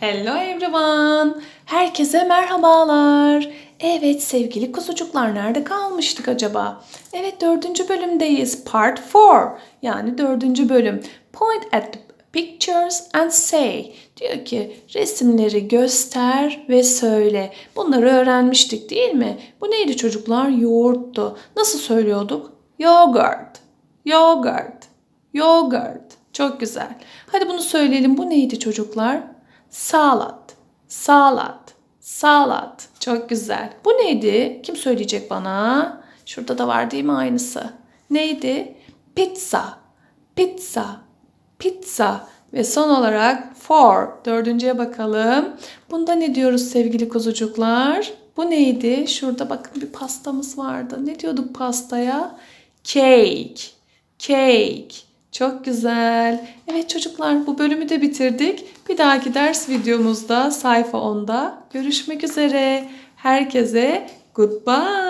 Hello everyone. Herkese merhabalar. Evet sevgili kuzucuklar nerede kalmıştık acaba? Evet dördüncü bölümdeyiz. Part 4. Yani dördüncü bölüm. Point at the pictures and say. Diyor ki resimleri göster ve söyle. Bunları öğrenmiştik değil mi? Bu neydi çocuklar? Yoğurttu. Nasıl söylüyorduk? Yogurt. Yogurt. Yogurt. Çok güzel. Hadi bunu söyleyelim. Bu neydi çocuklar? Salat. Salat. Salat. Çok güzel. Bu neydi? Kim söyleyecek bana? Şurada da var değil mi aynısı? Neydi? Pizza. Pizza. Pizza. Ve son olarak four. Dördüncüye bakalım. Bunda ne diyoruz sevgili kuzucuklar? Bu neydi? Şurada bakın bir pastamız vardı. Ne diyorduk pastaya? Cake. Cake. Çok güzel. Evet çocuklar bu bölümü de bitirdik. Bir dahaki ders videomuzda sayfa 10'da görüşmek üzere. Herkese goodbye.